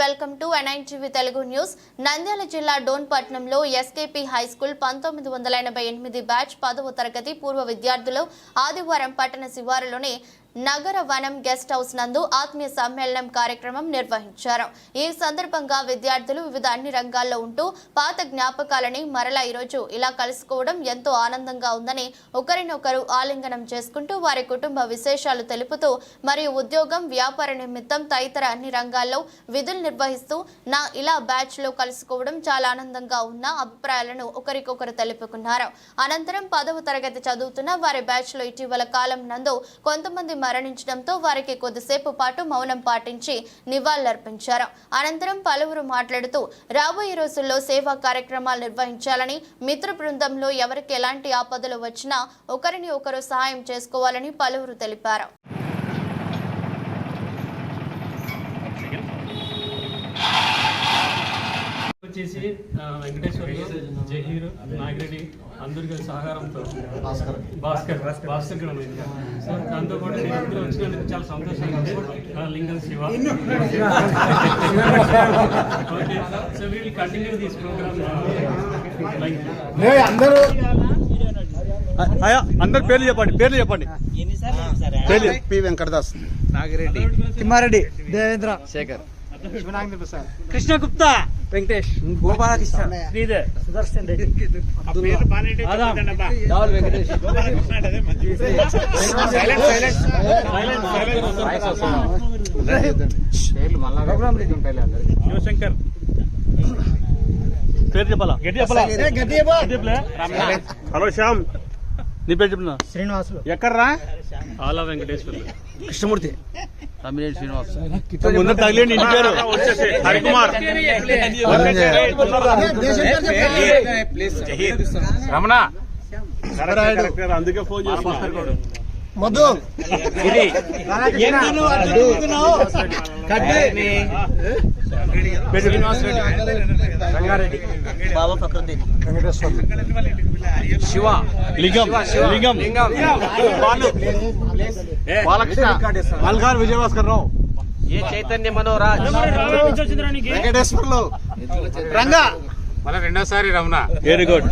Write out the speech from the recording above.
Welcome to NITV Telugu news. Nandyal జిల్లా డోన్పట్నంలో SKP high school పంతొమ్మిది వందల ఎనభై ఎనిమిది బ్యాచ్ పదవ తరగతి పూర్వ విద్యార్థులు ఆదివారం పట్టణ శివారులోని నగర వనం గెస్ట్ హౌస్ నందు ఆత్మీయ సమ్మేళనం కార్యక్రమం నిర్వహించారు. ఈ సందర్భంగా విద్యార్థులు వివిధ అన్ని రంగాల్లో ఉంటూ పాత జ్ఞాపకాలని మరలా ఈరోజు ఇలా కలుసుకోవడం ఎంతో ఆనందంగా ఉందని ఒకరినొకరు ఆలింగనం చేసుకుంటూ వారి కుటుంబ విశేషాలు తెలుపుతూ మరియు ఉద్యోగం వ్యాపార నిమిత్తం తదితర అన్ని రంగాల్లో విధులు నిర్వహిస్తూ నా ఇలా బ్యాచ్లో కలుసుకోవడం చాలా ఆనందంగా ఉన్న అభిప్రాయాలను ఒకరికొకరు తెలుపుకున్నారు. అనంతరం పదవ తరగతి చదువుతున్న వారి బ్యాచ్లో ఇటీవల కాలం నందు కొంతమంది మరణించడంతో వారికి కొద్దిసేపు పాటు మౌనం పాటించి నివాళులర్పించారు. అనంతరం పలువురు మాట్లాడుతూ రాబోయే రోజుల్లో సేవా కార్యక్రమాలు నిర్వహించాలని మిత్ర బృందంలో ఎవరికి ఎలాంటి ఆపదలు వచ్చినా ఒకరిని ఒకరు సహాయం చేసుకోవాలని పలువురు తెలిపారు. వచ్చేసి వెంకటేశ్వర్లు జహీర్ నాగిరెడ్డి అందరి గారి సహకారంతో. భాస్కర్. భాస్కర్ ఉంది. సో దాంతో పాటు నేను ఇందులో వచ్చినందుకు చాలా సంతోషంగా ఉంది. Lingam Shiva. Okay so we'll continue this programme అందరూ. అయ్యా అందరు పేర్లు చెప్పండి పేర్లు చెప్పండి. పేర్లు పి వెంకటదాస్. నాగిరెడ్డి. తిమ్మారెడ్డి దేవేంద్ర శేఖర్. శివనాగేంద్ర ప్రసాద్. కృష్ణ గుప్తా వెంకటేష్ గోపాలకృష్ణ శ్రీధర్ సుదర్శన్ రెడ్డి శివశంకర్ పేరు చెప్పాలా గట్టి చెప్పాలా హలో శ్యామ్ నీ పేరు చెప్పిన శ్రీనివాసులు ఎక్కడ్రా ఆలా వెంకటేశ్వర్లు కృష్ణమూర్తి తమిళ శ్రీనివాస్. ముందు తగిలేండి ఇంటి పేరు. వచ్చేసి హరికుమార్. శివ. లింగం. లింగం. బాలు. బాలకృష్ణ. విజయభాస్కర్ రావు. ఏ చైతన్య మనోరాజ్? వెంకటేశ్వర్లు. రంగా. మళ్ళీ రెండోసారి రమణ. Very good.